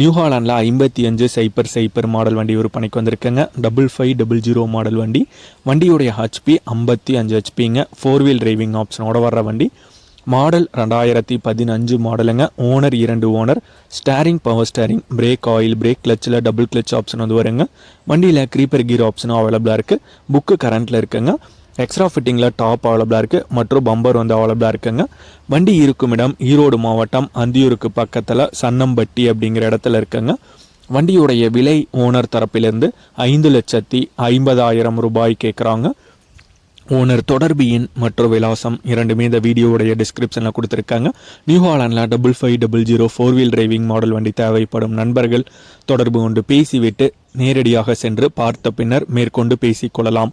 New ஹாலாண்டில் ஐம்பத்தி அஞ்சு cipher cipher model வண்டி விற்பனைக்கு வந்திருக்குங்க. Double five double zero model வண்டி. வண்டியுடைய ஹெச்பி ஐம்பத்தி அஞ்சு ஹெச்பிங்க ஃபோர் வீல் டிரைவிங் ஆப்ஷனோட வர்ற வண்டி. மாடல் ரெண்டாயிரத்தி பதினஞ்சு மாடலுங்க. ஓனர் இரண்டு owner steering power steering brake oil brake கிளச்சில் double clutch option வந்து வருங்க. வண்டியில் க்ரீப்பர் கீர் ஆப்ஷனும் அவைலபிளாக இருக்குது புக்கு கரண்ட்டில் இருக்குங்க. எக்ஸ்ட்ரா ஃபிட்டிங்கில் டாப் அவைலபிளாக இருக்குது மற்றும் பம்பர் வந்து அவைலபிளாக இருக்குங்க. வண்டி இருக்கும் இடம் ஈரோடு மாவட்டம் அந்தியூருக்கு பக்கத்தில் சன்னம்பட்டி அப்படிங்கிற இடத்துல இருக்குங்க. வண்டியுடைய விலை ஓனர் தரப்பிலிருந்து ஐந்து லட்சத்தி ஐம்பதாயிரம் ரூபாய் கேட்குறாங்க ஓனர் தொடர்பு எண் மற்றும் விலாசம் இரண்டுமே இந்த வீடியோவுடைய டிஸ்கிரிப்ஷனில் கொடுத்துருக்காங்க. New ஹாலாண்டில் double five double zero four wheel driving model வண்டி தேவைப்படும் நண்பர்கள் தொடர்பு கொண்டு பேசிவிட்டு நேரடியாக சென்று பார்த்த பின்னர் மேற்கொண்டு பேசிக்கொள்ளலாம்.